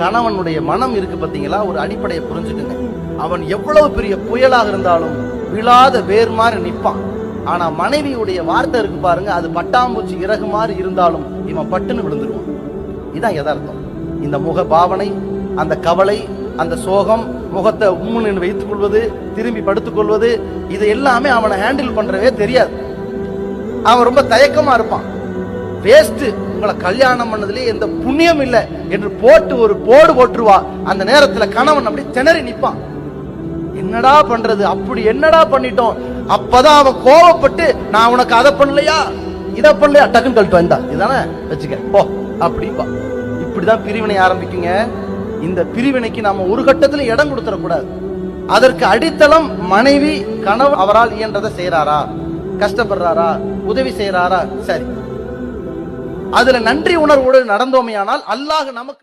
கணவனுடைய மனம் இருக்கு பார்த்தீங்களா? ஒரு அடிப்படையை புரிஞ்சுக்குங்க. அவன் எவ்வளவு பெரிய புயலாக இருந்தாலும் விழாத வேர் மாதிரி நிற்பான் ஆனா மனைவியுடைய வார்த்தை இருக்கு பாருங்க அது பட்டாம்பூச்சி இறகு மாதிரி இருந்தாலும் இவன் பட்டுன்னு விழுந்துருவான். இதான் எதார்த்தம் இந்த முக பாவனை அந்த கவலை அந்த சோகம் முகத்தை உம்முன்னு வைத்துக் கொள்வது திரும்பி படுத்துக் கொள்வது இது எல்லாமே அவனை ஹேண்டில் பண்றவே தெரியாது. அவன் ரொம்ப தயக்கமா இருப்பான். வேஸ்ட் உங்களை கல்யாணம் பண்ணதுலேயே எந்த புண்ணியம் இல்லை என்று போட்டு ஒரு போடு போட்டுருவா. அந்த நேரத்துல கணவன் அப்படி திணறி நிப்பான் என்னடா பண்றது? அப்படி என்னடா பண்ணிட்டோம்? அப்பதான் அவன் கோவப்பட்டு நான் உனக்கு அதை பண்ணலையா? இதை பண்ணலையா? டக்குன்னு கழட்டு வந்தா இதானே? வச்சுக்க போ அப்படிப்பா இப்படிதான் பிரிவினை ஆரம்பிக்குங்க. இந்த பிரிவினைக்கு நாம ஒரு கட்டத்துல இடம் கொடுத்துடக்கூடாது. அதற்கு அடித்தளம் மனைவி கணவன் அவரால் இயன்றதை செய்யறாரா கஷ்டப்படுறாரா? உதவி செய்யறாரா சரி. அதுல நன்றி உணர்வோடு நடந்தோமையானால் அல்லாஹ் நமக்கு